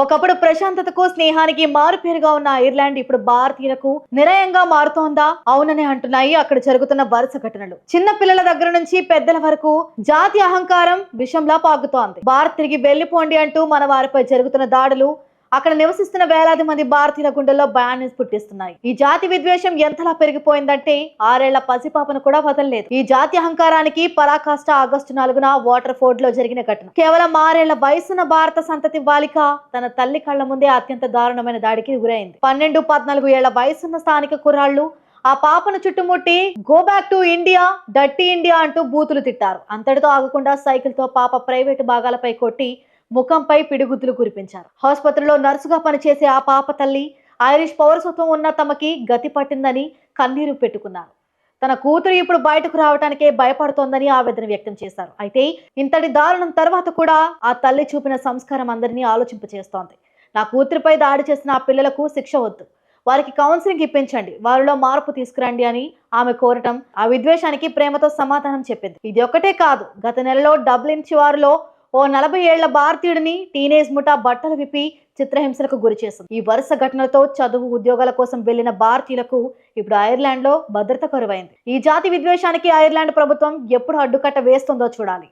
ఒకప్పుడు ప్రశాంతతకు స్నేహానికి మారుపేరుగా ఉన్న ఐర్లాండ్ ఇప్పుడు భారతీయులకు నిరయంగా మారుతోందా? అవునని అంటున్నాయి అక్కడ జరుగుతున్న వరుస ఘటనలు. చిన్న పిల్లల దగ్గర నుంచి పెద్దల వరకు జాతి అహంకారం విషంలా పాకుతోంది. భారత్ తిరిగి వెళ్ళిపోండి అంటూ మన వారిపై జరుగుతున్న దాడులు అక్కడ నివసిస్తున్న వేలాది మంది భారతీయుల గుండెల్లో భయాన్ని పుట్టిస్తున్నాయి. ఈ జాతి విద్వేషం ఎంతలా పెరిగిపోయిందంటే ఆరేళ్ళ పసిపాపను కూడా వదలలేదు. ఈ జాతి అహంకారానికి పరాకాష్ట ఆగస్టు నాలుగున వాటర్ ఫోర్డ్లో జరిగిన ఘటన. కేవలం ఆరేళ్ళ వయసున్న భారత సంతతి బాలిక తన తల్లి కళ్ళ ముందే అత్యంత దారుణమైన దాడికి గురైంది. పన్నెండు పద్నాలుగు ఏళ్ళ వయసున్న స్థానిక కుర్రాళ్ళు ఆ పాపను చుట్టుముట్టి గో బ్యాక్ టు ఇండియా డట్టి ఇండియా అంటూ బూతులు తిట్టారు. అంతటితో ఆగకుండా సైకిల్తో పాప ప్రైవేటు భాగాలపై కొట్టి ముఖంపై పిడిగుద్దులు కురిపించారు. ఆసుపత్రిలో నర్సుగా పనిచేసే ఆ పాప తల్లి ఐరిష్ పౌరసత్వం ఉన్న తమకి గతి పట్టిందని కన్నీరు పెట్టుకున్నారు. తన కూతురు ఇప్పుడు బయటకు రావడానికే భయపడుతోందని ఆవేదన వ్యక్తం చేశారు. అయితే ఇంతటి దారుణం తర్వాత కూడా ఆ తల్లి చూపిన సంస్కారం అందరినీ ఆలోచింపచేస్తోంది నా కూతురిపై దాడి చేసిన ఆ పిల్లలకు శిక్ష వద్దు. వారికి కౌన్సిలింగ్ ఇప్పించండి. వారిలో మార్పు తీసుకురండి అని ఆమె కోరటం ఆ విద్వేషానికి ప్రేమతో సమాధానం చెప్పింది. ఇది ఒక్కటే కాదు. గత నెలలో డబ్లిన్ శివారులో ఓ నలభై ఏళ్ళ భారతీయుడిని టీనేజ్ ముఠా బట్టలు విప్పి చిత్రహింసలకు గురి చేసింది. ఈ వరుస ఘటనలతో చదువు ఉద్యోగాల కోసం వెళ్ళిన భారతీయులకు ఇప్పుడు ఐర్లాండ్లో భద్రత కరువైంది. ఈ జాతి విద్వేషానికి ఐర్లాండ్ ప్రభుత్వం ఎప్పుడు అడ్డుకట్ట వేస్తుందో చూడాలి.